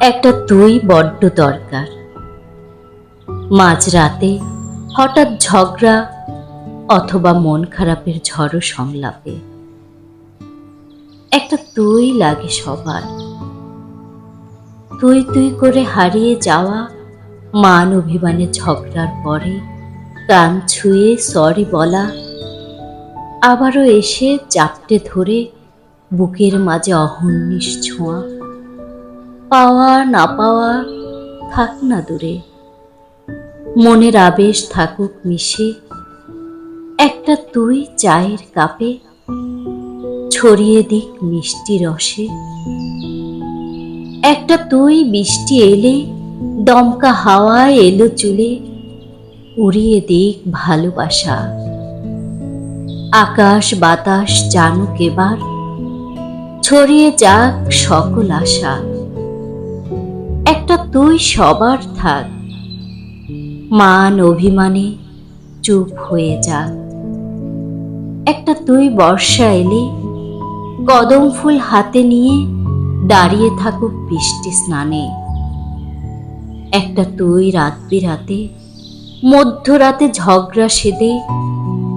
একটা তুই বড্ড দরকার। মাঝরাতে হঠাৎ ঝগড়া অথবা মন খারাপের ঝড়ো সংলাপে। একটা তুই লাগে সবার। তুই তুই করে হারিয়ে যাওয়া মান অভিমানে ঝগড়ার পরে কান ছুঁয়ে সরি বলা, আবারও এসে চাপটে ধরে বুকের মাঝে অহর্নিশ ছোঁয়া। পাওয়া না পাওয়া থাক না দূরে। মনের আবেশ থাকুক মিশে, একটা তুই চায়ের কাপে, ছড়িয়ে দিক মিষ্টি রসে। একটা তুই বৃষ্টি এলে, দমকা হাওয়া এলো চুলে, উড়িয়ে দিক ভালোবাসা। আকাশ বাতাস জানুক এবার, ছড়িয়ে যাক সকল আশা। একটা তুই সবার থাক। মান অভিমানে চুপ হয়ে যাক একটা তুই বর্ষা এলে কদম ফুল হাতে নিয়ে দাঁড়িয়ে থাকুক বৃষ্টি স্নানে। একটা তুই রাত বিরাতে মধ্যরাতে ঝগড়া সেদে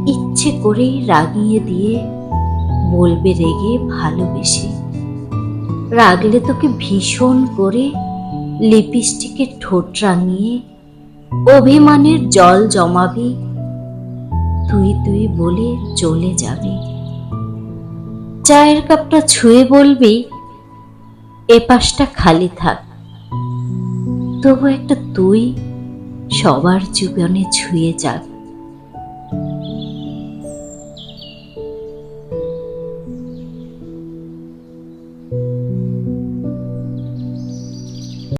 ইচ্ছে করে রাগিয়ে দিয়ে বলবে রেগে ভালোবেসে। রাগলে তোকে ভীষণ করে লিপস্টিকের ঠোঁট রাঙিয়ে অভিমানের জল জমাবি, তুই তুই বলে চলে যাবি। চায়ের কাপটা ছুঁয়ে বলবি, এ পাশটা খালি থাক। তবু একটা তুই সবার জীবনে ছুঁয়ে যাক